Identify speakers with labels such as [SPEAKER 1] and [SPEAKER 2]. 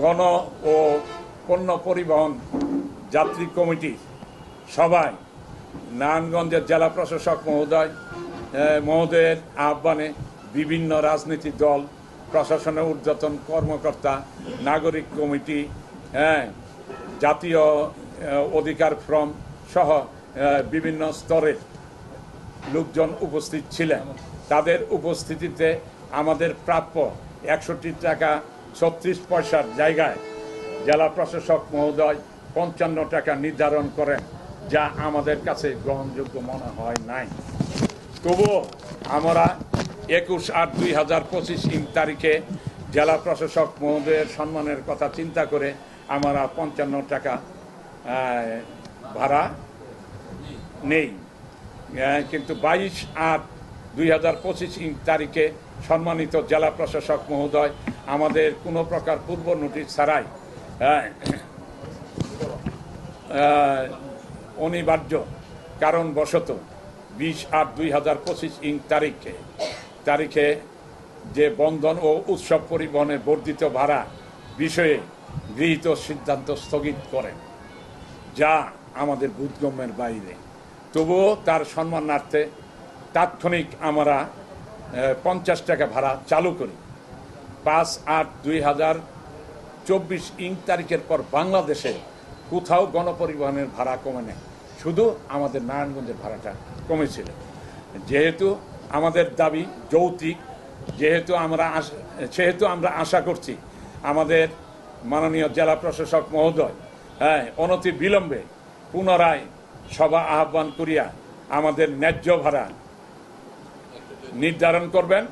[SPEAKER 1] গণ ও পণ্য পরিবহন যাত্রী কমিটি, সবাই, নারায়ণগঞ্জের জেলা প্রশাসক মহোদয় মহোদয়ের আহ্বানে বিভিন্ন রাজনৈতিক দল প্রশাসনের ঊর্ধ্বতন কর্মকর্তা, নাগরিক কমিটি হ্যাঁ জাতীয় অধিকার ফ্রম সহ বিভিন্ন স্তরের লোকজন উপস্থিত ছিলেন। তাদের উপস্থিতিতে আমাদের প্রাপ্য একষট্টি টাকা ছত্রিশ পয়সার জায়গায় জেলা প্রশাসক মহোদয় পঞ্চান্ন টাকা নির্ধারণ করেন, যা আমাদের কাছে গ্রহণযোগ্য মনে হয় নাই। তবুও আমরা একুশ আট দুই হাজার পঁচিশ ইং তারিখে জেলা প্রশাসক মহোদয়ের সম্মানের কথা চিন্তা করে আমরা পঞ্চান্ন টাকা ভাড়া নেই। কিন্তু বাইশ আট দুই হাজার পঁচিশ তারিখে সম্মানিত জেলা প্রশাসক মহোদয় আমাদের কোনো প্রকার পূর্ব নোটিশ ছাড়াই আহ, অনিবার্য কারণবশত বিশ আট দুই হাজার পঁচিশ ইং তারিখে তারিখে যে বন্ধন ও উৎসব পরিবহনের বর্ধিত ভাড়া বিষয়ে গৃহীত সিদ্ধান্ত স্থগিত করেন যা আমাদের বোধগম্যের বাইরে। তবুও তার সম্মানার্থে তাৎক্ষণিক আমরা পঞ্চাশ টাকা ভাড়া চালু করি। পাঁচ আট দুই হাজার চব্বিশ ইং তারিখের পর বাংলাদেশে কোথাও গণপরিবহনের ভাড়া কমে নেই। শুধু আমাদের নারায়ণগঞ্জের ভাড়াটা কমেছিল। যেহেতু আমাদের দাবি যৌতিক, যেহেতু আমরা সেহেতু আমরা আশা করছি আমাদের মাননীয় জেলা প্রশাসক মহোদয় হ্যাঁ অনতি বিলম্বে পুনরায় সভা আহ্বান করিয়া আমাদের ন্যায্য ভাড়া নির্ধারণ করবেন।